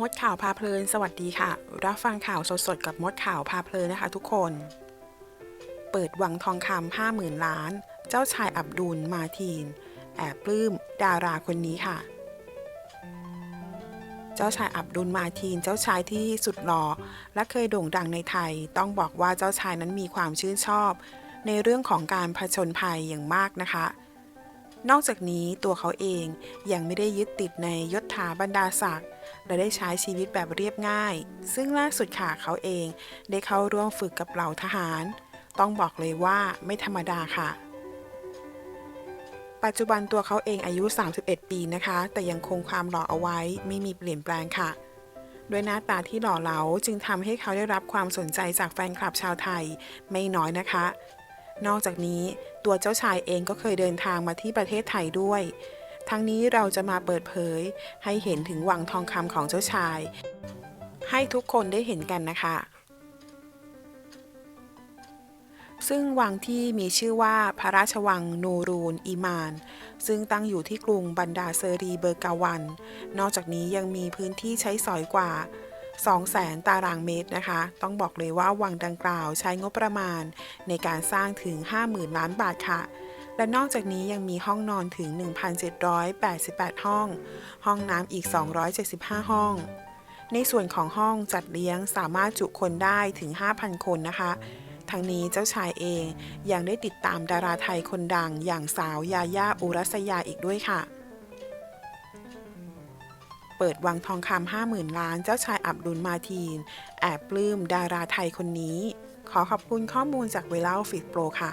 มดข่าวพาเพลิน สวัสดีค่ะ รับฟังข่าวสดๆกับมดข่าวพาเพลินนะคะ ทุกคน เปิดวังทองคำห้าหมื่นล้าน เจ้าชายอับดุลมาทีน แอบปลื้มดาราคนนี้ค่ะ เจ้าชายอับดุลมาทีน เจ้าชายที่สุดหล่อและเคยโด่งดังในไทย ต้องบอกว่าเจ้าชายนั้นมีความชื่นชอบ ในเรื่องของการผจญภัยอย่างมากนะคะนอกจากนี้ตัวเขาเองยังไม่ได้ยึดติดในยศถาบรรดาศักดิ์ และได้ใช้ชีวิตแบบเรียบง่าย ซึ่งล่าสุดค่ะเขาเองได้เข้าร่วมฝึกกับเหล่าทหาร ต้องบอกเลยว่าไม่ธรรมดาค่ะ ปัจจุบันตัวเขาเองอายุ 31 ปีนะคะ แต่ยังคงความหล่อเอาไว้ไม่มีเปลี่ยนแปลงค่ะด้วยหน้าตาที่หล่อเหลาจึงทำให้เขาได้รับความสนใจจากแฟนคลับชาวไทยไม่น้อยนะคะ นอกจากนี้ตัวเจ้าชายเองก็เคยเดินทางมาที่ประเทศไทยด้วย ทั้งนี้เราจะมาเปิดเผย ให้เห็นถึงวังทองคำของเจ้าชาย ให้ทุกคนได้เห็นกันนะคะ ซึ่งวังที่มีชื่อว่าพระราชวังนูรูนอีมาน ซึ่งตั้งอยู่ที่กรุงบันดาเซรีเบอร์กาวัน นอกจากนี้ยังมีพื้นที่ใช้สอยกว่า200,000 ตารางเมตรนะคะ ต้องบอกเลยว่าวังดังกล่าวใช้งบประมาณในการสร้างถึง 50,000 ล้านบาทค่ะ และนอกจากนี้ยังมีห้องนอนถึง 1,788 ห้อง ห้องน้ำอีก 275 ห้อง ในส่วนของห้องจัดเลี้ยงสามารถจุคนได้ถึง 5,000 คนนะคะทั้งนี้เจ้าชายเองยังได้ติดตามดาราไทยคนดังอย่างสาวยาย่าอุรัสยาอีกด้วยค่ะ เปิดวังทองคำห้าหมื่นล้านเจ้าชายอับดุลมาทีน แอบปลื้มดาราไทยคนนี้ ขอขอบคุณข้อมูลจากเวลาฟิตโปรค่ะ